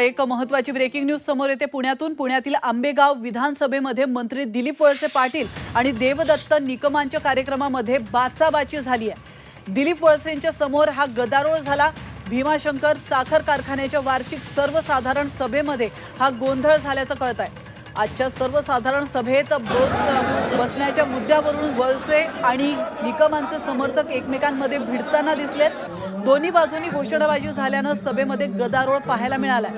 एक महत्वाची breaking news समोर येते. पुण्यातून पुण्यातील आंबेगाव विधानसभेमध्ये मंत्री दिलीप वळसे पाटील आणि देवदत्त निकमांच्या कार्यक्रमामध्ये बाचाबाची झाली आहे. दिलीप वळसेंच्या समोर हा गदारोळ झाला. भीमाशंकर साखर कारखान्याच्या वार्षिक सर्वसाधारण सभेमध्ये हा गोंधळ झाल्याचं कळत आहे. आजच्या सर्वसाधारण सभेत बस बसण्याच्या मुद्द्यावरून वळसे आणि निकमांचे समर्थक एकमेकांमध्ये भिडताना दिसलेत. दोन्ही बाजूंनी घोषणाबाजी झाल्यानं सभेमध्ये गदारोळ पाहायला मिळाला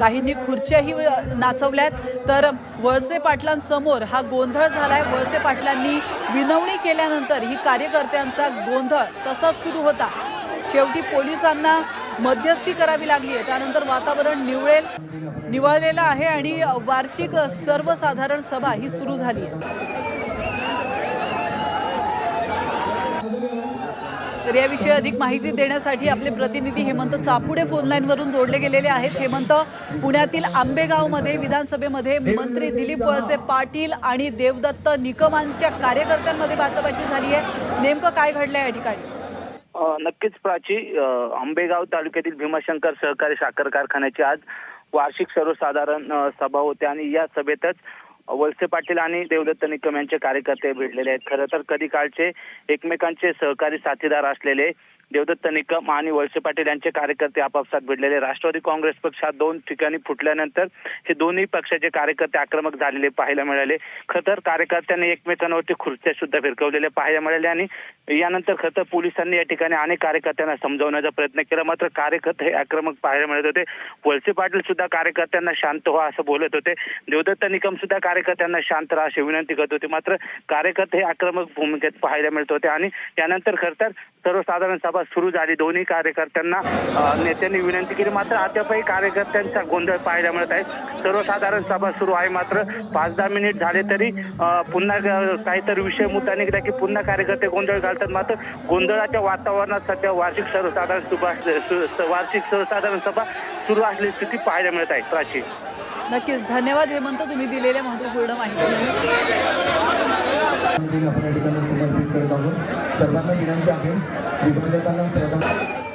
काहींनी खुर्च्याही नाचवल्यात. तर वळसे पाटलांसमोर हा गोंधळ झालाय. वळसे पाटलांनी विनवणी केल्यानंतर ही कार्यकर्त्यांचा गोंधळ तसाच सुरू होता. शेवटी पोलिसांना मध्यस्थी करावी लागली आहे त्यानंतर वातावरण निवळेल निवळलेलं आहे आणि वार्षिक सर्वसाधारण सभा ही सुरू झाली आहे तर याविषयी अधिक माहिती देण्यासाठी आपले प्रतिनिधी हेमंत चापुडे फोनलाईनवरून जोडले गेलेले आहेत. हेमंत पुण्यातील आंबेगावमध्ये विधानसभेमध्ये मंत्री दिलीप वळसे पाटील आणि देवदत्त निकमांच्या कार्यकर्त्यांमध्ये बाचाबाची झाली आहे नेमकं काय घडलं या ठिकाणी? नक्कीच प्राची आंबेगाव तालुक्यातील भीमाशंकर सहकारी साखर कारखान्याची आज वार्षिक सर्वसाधारण सभा होते आणि या सभेतच वळसे पाटील आणि देवदत्त निकम यांचे कार्यकर्ते भेटलेले आहेत. खरं तर कधी काळचे एकमेकांचे सहकारी साथीदार असलेले देवदत्त निकम आणि वळसे पाटील यांचे कार्यकर्ते आपापसात भिडलेले. राष्ट्रवादी काँग्रेस पक्ष हा दोन ठिकाणी फुटल्यानंतर हे दोन्ही पक्षाचे कार्यकर्ते आक्रमक झालेले पाहायला मिळाले. खतर कार्यकर्त्यांनी एकमेकांवरती खुर्च्या सुद्धा फिरकवलेल्या पाहायला मिळाले आणि यानंतर खतर पोलिसांनी या ठिकाणी अनेक कार्यकर्त्यांना समजवण्याचा प्रयत्न केला. मात्र कार्यकर्ते हे आक्रमक पाहायला मिळत होते. वळसे पाटील सुद्धा कार्यकर्त्यांना शांत व्हा असं बोलत होते. देवदत्त निकम सुद्धा कार्यकर्त्यांना शांत राहा अशी विनंती करत होते. मात्र कार्यकर्ते हे आक्रमक भूमिकेत पाहायला मिळत होते आणि त्यानंतर खरतर सर्वसाधारण सभा सुरू झाली. दोन्ही कार्यकर्त्यांना नेत्यांनी विनंती केली. मात्र अद्यापही कार्यकर्त्यांचा गोंधळ पाहायला मिळत आहे. सर्वसाधारण सभा सुरू आहे. मात्र पाच दहा मिनिट झाले तरी पुन्हा काहीतरी विषय मुद्दा निघला की पुन्हा कार्यकर्ते गोंधळ घालतात. मात्र गोंधळाच्या वातावरणात सध्या वार्षिक सर्वसाधारण सभा वार्षिक सर्वसाधारण सभा सुरू असलेली स्थिती पाहायला मिळत आहे. प्राची. नक्कीच. धन्यवाद हेमंत. तुम्ही दिलेल्या महत्त्वपूर्ण माहिती. आपण या ठिकाणी समर्पित करत आहोत. सर्वांना विनंती आहे विभाजकांना सर्वांना